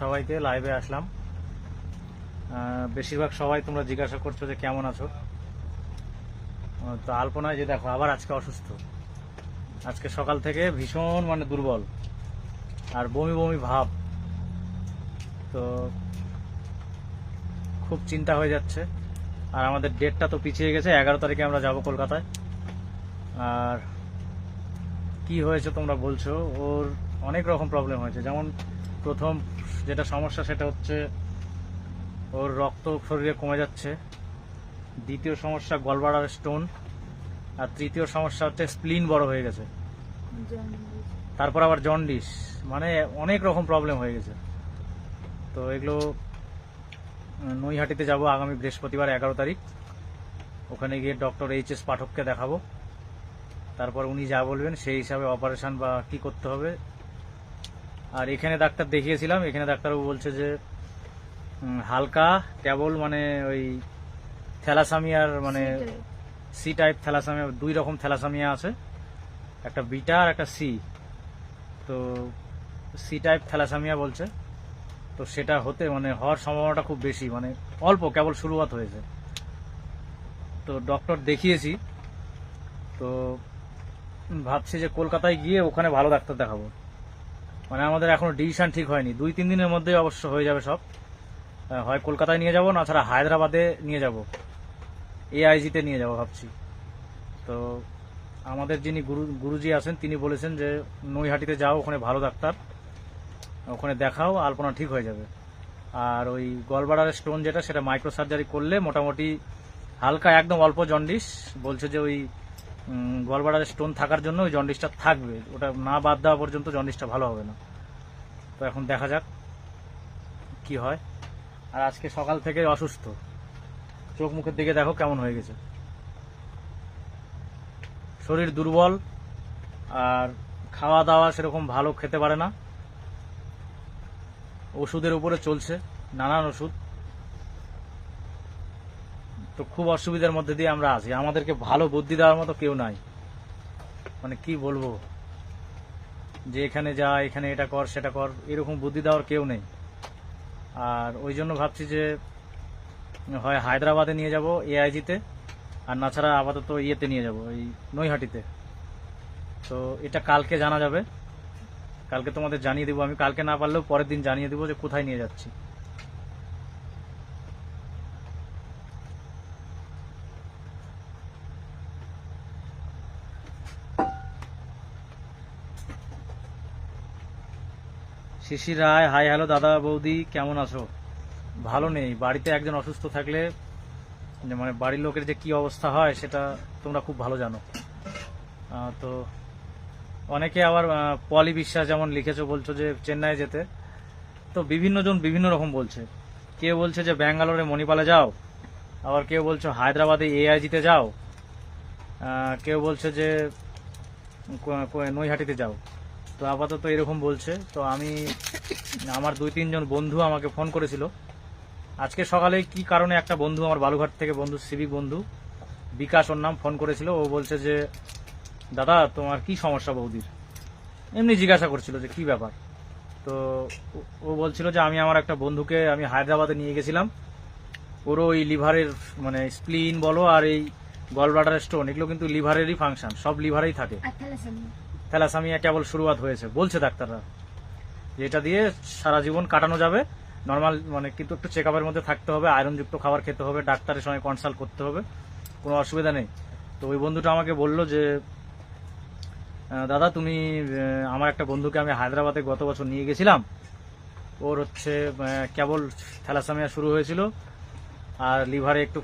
সবাইকে লাইভে আসলাম। বেশিরভাগ সবাই তোমরা জিজ্ঞাসা করছ যে কেমন আছো? তো আলপনায় যে দেখো, আবার আজকে অসুস্থ। আজকে সকাল থেকে ভীষণ মানে দুর্বল আর বমি বমি ভাব। তো খুব চিন্তা হয়ে যাচ্ছে। আর আমাদের ডেটটা তো পিছিয়ে গেছে, এগারো তারিখে আমরা যাব কলকাতায়। আর কি হয়েছে তোমরা বলছো? ওর অনেক রকম প্রবলেম হয়েছে। যেমন প্রথম যেটা সমস্যা সেটা হচ্ছে ওর রক্ত শরীরে কমে যাচ্ছে। দ্বিতীয় সমস্যা, গলবাড়ার স্টোন আর তৃতীয় সমস্যা হচ্ছে স্প্লিন বড় হয়ে গেছে। তারপর আবার জন্ডিস মানে অনেক রকম প্রবলেম হয়ে গেছে। তো এগুলো নৈহাটিতে যাব আগামী বৃহস্পতিবার এগারো তারিখ। ওখানে গিয়ে ডক্টর এইচ এস পাঠককে দেখাবো। তারপর উনি যা বলবেন সেই হিসাবে অপারেশন বা কি করতে হবে আর এখানে ডাক্তার দেখিয়েছিলাম এখানে ডাক্তারবাবু বলছে যে হালকা কেবল মানে ওই থ্যালাসামিয়ার মানে সি টাইপ থ্যালাসামিয়া দুই রকম থ্যালাসামিয়া আছে একটা বিটা আর একটা সি তো সি টাইপ থ্যালাসামিয়া বলছে তো সেটা হতে মানে হওয়ার সম্ভাবনাটা খুব বেশি মানে অল্প কেবল শুরুয়াত হয়েছে। তো ডক্টর দেখিয়েছি তো ভাবছি যে কলকাতায় গিয়ে ওখানে ভালো ডাক্তার দেখাবো। মানে আমাদের এখনও ডিসিশন ঠিক হয়নি। দুই, তিন দিনের মধ্যে অবশ্য হয়ে যাবে সব। হয় কলকাতায় নিয়ে যাব, না ছাড়া হায়দ্রাবাদে নিয়ে যাব। এআইজিতে নিয়ে যাব ভাবছি। তো আমাদের যিনি গুরু, গুরুজি আছেন, তিনি বলেছেন যে, নৈহাটিতে যাও, ওখানে ভালো ডাক্তার। ওখানে দেখাও, আলপনা ঠিক হয়ে যাবে। আর ওই গলবাড়ার স্টোন যেটা, সেটা মাইক্রো সার্জারি করলে মোটামুটি হালকা, একদম অল্প জন্ডিস বলছে যে ওই গলবাড়ার স্টোন থাকার জন্য ওই জন্ডিসটা থাকবে। ওটা না বাদ দেওয়া পর্যন্ত জন্ডিসটা ভালো হবে না। তো এখন দেখা যাক কি হয়। আর আজকে সকাল থেকে অসুস্থ। চোখ মুখের দিকে দেখো কেমন হয়ে গেছে। শরীর দুর্বল, আর খাওয়া দাওয়া সেরকম ভালো খেতে পারে না। ওষুধের উপরে চলছে, নানান ওষুধ। তো খুব অসুবিধার মধ্যে দিয়ে আমরা আছি। আমাদেরকে ভালো বুদ্ধি দেওয়ার মতো কেউ নাই। মানে কি বলব? যে এখানে যা, এখানে এটা কর, সেটা কর, এরকম বুদ্ধি দেওয়ার কেউ নেই। আর ওই জন্য ভাবছি যে, হয় হায়দ্রাবাদে নিয়ে যাব এআইজিতে, আর না ছাড়া আপাতত ইয়েতে নিয়ে যাব, এই নৈহাটিতে। তো এটা কালকে জানা যাবে। কালকে তোমাদের জানিয়ে দেবো। আমি কালকে না পারলেও পরের দিন জানিয়ে দেবো যে কোথায় নিয়ে যাচ্ছি। শিশির রায়, হাই হ্যালো দাদা বৌদি, কেমন আছো? ভালো নেই। বাড়িতে একজন অসুস্থ থাকলে মানে বাড়ির লোকের যে কি অবস্থা হয়, সেটা তোমরা খুব ভালো জানো। তো অনেকে আবার পলি বিশ্বাস যেমন লিখেছো, বলছো যে চেন্নাই যেতে। তো বিভিন্ন জন বিভিন্ন রকম বলছে। কেউ বলছে যে ব্যাঙ্গালোরে মণিপালে যাও, আবার কেউ বলছো হায়দ্রাবাদে এআইজিতে যাও কেউ বলছে যে নৈহাটিতে যাও। তো আপাতত এরকম বলছে। তো আমি, আমার দুই, তিনজন বন্ধু আমাকে ফোন করেছিল। আজকে সকালে কি কারণে একটা বন্ধু আমার বালুঘাট থেকে বন্ধু, সিভিক বন্ধু, বিকাশ ওর নাম ফোন করেছিল। ও বলছে যে, দাদা, তোমার কি সমস্যা বৌদির? এমনি জিজ্ঞাসা করছিল যে, কি ব্যাপার? তো ও- বলছিল যে, আমি আমার একটা বন্ধুকে, আমি হায়দ্রাবাদে নিয়ে গেছিলাম। ওরও ওই লিভারের মানে স্প্লিন বলো আর এই গলব্লাডার স্টোন, এগুলো কিন্তু লিভারেরই ফাংশন, সব লিভারেই থাকে। থ্যালাসামিয়া কেবল শুরুয়াত হয়েছে। বলছে ডাক্তাররা এটা দিয়ে সারা জীবন কাটানো যাবে। নর্মাল মানে কিন্তু একটু চেক আপের মধ্যে থাকতে হবে আয়রনযুক্ত খাবার খেতে হবে, ডাক্তারের সঙ্গে কনসাল্ট করতে হবে, কোনো অসুবিধা নেই। তো ওই বন্ধুটা আমাকে বলল যে দাদা, তুমি আমার একটা বন্ধুকে আমি হায়দ্রাবাদে গত বছর নিয়ে গেছিলাম। ওর হচ্ছে কেবল থ্যালাসামিয়া শুরু হয়েছিল। আর লিভারে একটু